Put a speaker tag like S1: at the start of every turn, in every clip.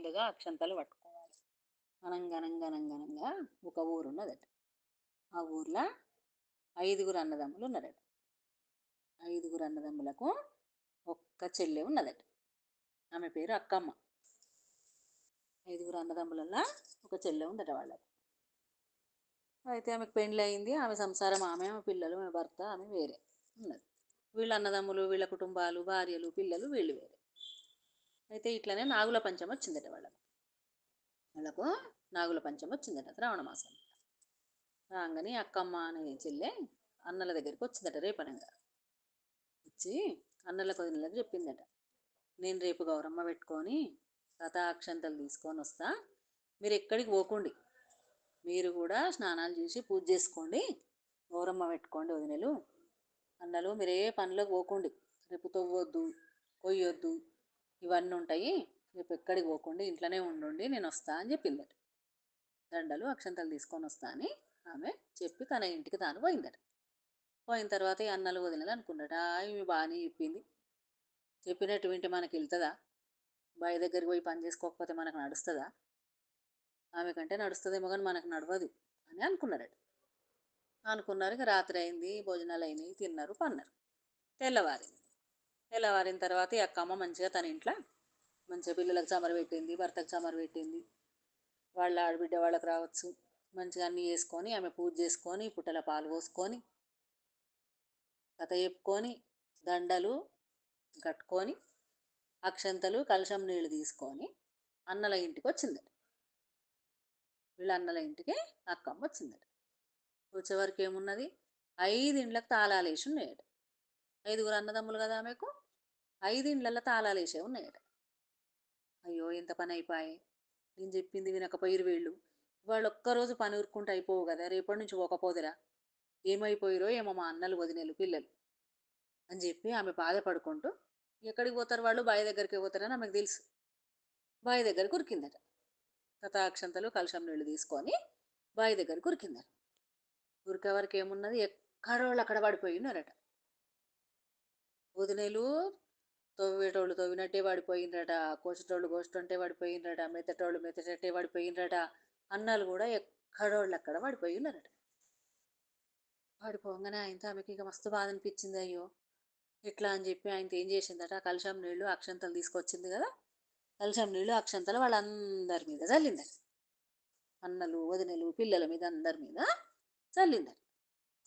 S1: ముందుగా అక్షంతలు పట్టుకోవాలి. అనంగనంగనంగనంగా ఒక ఊరు ఉన్నదట. ఆ ఊర్లో ఐదుగురు అన్నదమ్ములు ఉన్నారట. ఐదుగురు అన్నదమ్ములకు ఒక్క చెల్లె ఉన్నదట. ఆమె పేరు అక్కమ్మ. ఐదుగురు అన్నదమ్ములల్లో ఒక చెల్లె ఉందట వాళ్ళకు అయితే ఆమెకు పెండ్లి అయింది ఆమె సంసారం ఆమె ఆమె పిల్లలు ఆమె భర్త ఆమె వేరే ఉన్నది. వీళ్ళ అన్నదమ్ములు వీళ్ళ కుటుంబాలు భార్యలు పిల్లలు వీళ్ళు వేరే. అయితే ఇట్లనే నాగుల పంచం వచ్చిందట వాళ్ళకు. వాళ్ళకు నాగుల పంచం వచ్చిందట శ్రావణ మాసం రాగానే అక్కమ్మ అనే చెల్లె అన్నల దగ్గరికి వచ్చిందట రేపనంగా. వచ్చి అన్నల కొదినలకు చెప్పిందట. నేను రేపు గౌరమ్మ పెట్టుకొని కథాక్షంతలు తీసుకొని వస్తా. మీరు ఎక్కడికి పోకండి. మీరు కూడా స్నానాలు చేసి పూజ చేసుకోండి. గౌరమ్మ పెట్టుకోండి వదినలు. అన్నలు మీరే పనిలోకి పనులకు పోకండి. రేపు తవ్వద్దు కొయ్యొద్దు. ఇవన్నీ ఉంటాయి. రేపు ఎక్కడికి పోకుండా ఇంట్లోనే ఉండుండి నేను వస్తా అని చెప్పిందట. దండలు అక్షంతలు తీసుకొని వస్తా అని ఆమె చెప్పి తన ఇంటికి తాను పోయిందట. పోయిన తర్వాత ఈ అన్నలు వదిలేదు అనుకున్నాడు ఆమె బాగానే చెప్పింది. చెప్పినట్టు వింటే మనకి వెళ్తుందా? బావి దగ్గరికి పోయి పని చేసుకోకపోతే మనకు నడుస్తుందా? ఆమె కంటే నడుస్తుందేమో కానీ మనకు నడవదు అని అనుకున్నారట. అనుకున్నారు ఇక రాత్రి అయింది భోజనాలు అయినాయి తిన్నారు పన్నారు. తెల్లవారింది. తెల్లవారిన తర్వాత ఈ అక్కమ్మ మంచిగా తన ఇంట్లో మంచిగా పిల్లలకు చమర పెట్టింది భర్తకు చమర పెట్టింది. వాళ్ళ ఆడబిడ్డ వాళ్ళకి రావచ్చు. మంచిగా అన్నీ వేసుకొని ఆమె పూజ చేసుకొని పుట్టల పాలు పోసుకొని కథ చెప్పుకొని దండలు కట్టుకొని అక్షంతలు కలశం నీళ్ళు తీసుకొని అన్నల ఇంటికి వచ్చిందట. వీళ్ళ అన్నల ఇంటికి అక్కమ్మ వచ్చిందట. వచ్చేవరకు ఏమున్నది? ఐదు ఇండ్లకు తాళాలు వేసి ఉన్నాయట. ఐదుగురు అన్నదమ్ములు కదా ఆమెకు? ఐదిండ్లలో తాళాలు వేసే ఉన్నాయట. అయ్యో! ఎంత పని అయిపోయాయి నేను చెప్పింది వినకపోయిరు వీళ్ళు వాళ్ళు ఒక్కరోజు పని ఊరుకుంటే అయిపోవు కదా రేపటి నుంచి పోకపోదురా? ఏమైపోయిరో ఏమో మా అన్నలు వదినేలు పిల్లలు అని చెప్పి ఆమె బాధపడుకుంటూ ఎక్కడికి పోతారు వాళ్ళు? బావి దగ్గరికి పోతారని ఆమెకు తెలుసు. బావి దగ్గర కురికిందట. కథాక్షంతలు కలుషం నీళ్ళు తీసుకొని బావి దగ్గర కురికిందట. ఉరికే వరకు ఏమున్నది ఎక్కడోళ్ళు అక్కడ పడిపోయి ఉన్నారట. వదినేలు తవ్వేటోళ్ళు తవ్వినట్టే పడిపోయిండ్రట కోసేటోళ్ళు కోస్తుంటే పడిపోయిండ్రట మెత్తటోళ్ళు మెత్తటట్టే పడిపోయిందట అన్నాలు కూడా ఎక్కడోళ్ళు అక్కడ పడిపోయి ఉన్నారట పడిపోగానే ఆయనతో ఆమెకి ఇక మస్తు బాధ అనిపించింది అయ్యో! ఇట్లా అని చెప్పి ఆయనతో ఏం చేసిందట కలశం నీళ్ళు అక్షంతలు తీసుకొచ్చింది కదా కలశం నీళ్ళు అక్షంతలు వాళ్ళందరి మీద చల్లిందట. అన్నలు వదినలు పిల్లల మీద అందరి మీద చల్లిందట.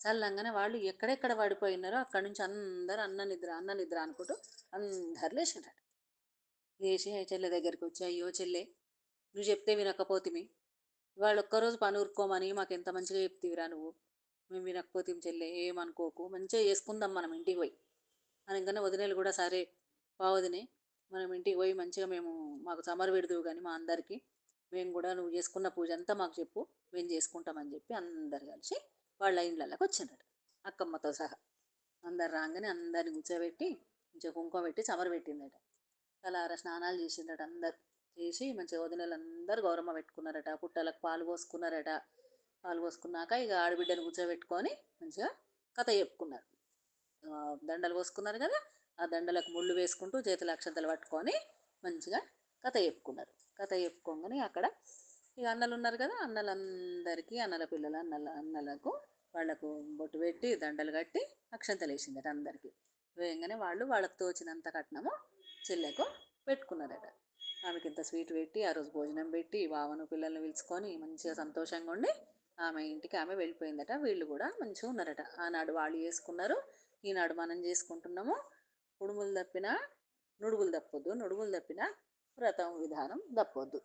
S1: చల్లంగానే వాళ్ళు ఎక్కడెక్కడ పడిపోయినారో అక్కడి నుంచి అందరు అన్న నిద్ర అన్న నిద్ర అనుకుంటూ అందరు లేచిండ్రట లేచి చెల్లె దగ్గరికి వచ్చి అయ్యో చెల్లె నువ్వు చెప్తే వినకపోతిమి. వాళ్ళు ఒక్కరోజు పని ఊరుకోమని మాకు ఎంత మంచిగా చెప్తివిరా నువ్వు? మేము వినకపోతే చెల్లె ఏమనుకోకు. మంచిగా చేసుకుందాం మనం ఇంటికి పోయి. అనగానే వదినేలు కూడా సరే బావదినే మనం ఇంటికి పోయి మంచిగా మేము మాకు సమర్ పెడుతువు కానీ మా అందరికీ. మేము కూడా నువ్వు చేసుకున్న పూజ అంతా మాకు చెప్పు. మేము చేసుకుంటామని చెప్పి అందరు కలిసి వాళ్ళ ఇండ్లలోకి వచ్చిండ్రట అక్కమ్మతో సహా. అందరు రాగానే అందరిని కూర్చోబెట్టి మంచిగా కుంకుమ పెట్టి చమర పెట్టిందట. తలార స్నానాలు చేసిందట అందరు. చేసి మంచిగా వదినలు అందరు గౌరమ్మ పెట్టుకున్నారట. పుట్టలకు పాలు పోసుకున్నారట. పాలు పోసుకున్నాక ఇక ఆడబిడ్డను కూర్చోబెట్టుకొని మంచిగా కథ చెప్పుకున్నారు. దండలు పోసుకున్నారు కదా ఆ దండలకు ముళ్ళు వేసుకుంటూ చేతుల అక్షంతలు పట్టుకొని మంచిగా కథ చెప్పుకున్నారు. కథ చెప్పుకోగానే అక్కడ ఇక అన్నలు ఉన్నారు కదా అన్నలందరికీ అన్నల పిల్లలు అన్నల అన్నలకు వాళ్ళకు బొట్టు పెట్టి దండలు కట్టి అక్షంతలు వేసిందట అందరికీ. వేయంగానే వాళ్ళు వాళ్ళకు తోచినంత కట్నము చెల్లెకు పెట్టుకున్నారట. ఆమెకి ఇంత స్వీట్ పెట్టి ఆ రోజు భోజనం పెట్టి బావను పిల్లల్ని పిలుచుకొని మంచిగా సంతోషంగా ఉండి ఆమె ఇంటికి ఆమె వెళ్ళిపోయిందట. వీళ్ళు కూడా మంచిగా ఉన్నారట. ఆనాడు వాళ్ళు చేసుకున్నారు ఈనాడు మనం చేసుకుంటున్నాము. ఉడుములు తప్పిన నుడుగులు తప్పొద్దు నుడుగులు తప్పిన వ్రతం విధానం తప్పొద్దు.